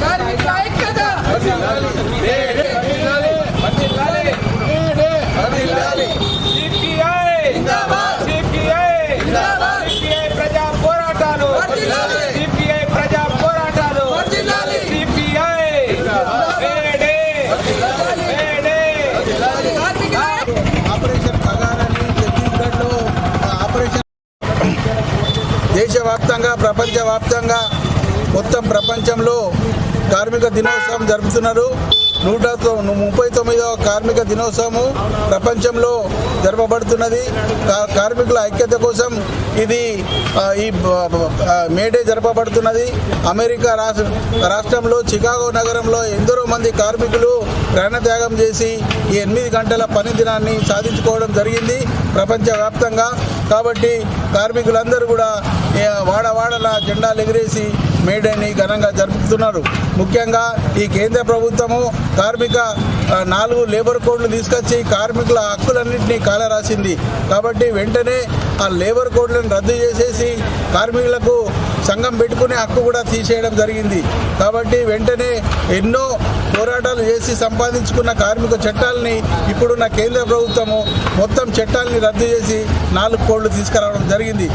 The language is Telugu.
కార్మిక ఐక్యత దేశవ్యాప్తంగా ప్రపంచవ్యాప్తంగా మొత్తం ప్రపంచంలో కార్మిక దినోత్సవం జరుపుతున్నారు. నూట ముప్పై తొమ్మిదవ కార్మిక దినోత్సవము ప్రపంచంలో జరపబడుతున్నది. కా- కార్మికుల ఐక్యత కోసం ఇది ఈ మేడే జరపబడుతున్నది. అమెరికా రాష్ట్ర రాష్ట్రంలో చికాగో నగరంలో ఎందరో మంది కార్మికులు ప్రాణత్యాగం చేసి ఈ ఎనిమిది గంటల పని దినాన్ని సాధించుకోవడం జరిగింది ప్రపంచవ్యాప్తంగా. కాబట్టి కార్మికులందరూ కూడా వాడవాడల జెండాలు ఎగిరేసి మేడేని ఘనంగా జరుపుతున్నారు. ముఖ్యంగా ఈ కేంద్ర ప్రభుత్వము కార్మిక నాలుగు లేబర్ కోడ్లు తీసుకొచ్చి కార్మికుల హక్కులన్నింటినీ కాలరాసింది. కాబట్టి వెంటనే ఆ లేబర్ కోడ్లను రద్దు చేసేసి కార్మికులకు సంఘం పెట్టుకునే హక్కు కూడా తీసేయడం జరిగింది. కాబట్టి వెంటనే ఎన్నో పోరాటాలు చేసి సంపాదించుకున్న కార్మిక చట్టాలని ఇప్పుడున్న కేంద్ర ప్రభుత్వము మొత్తం చట్టాలని రద్దు చేసి నాలుగు కోళ్ళు తీసుకురావడం జరిగింది.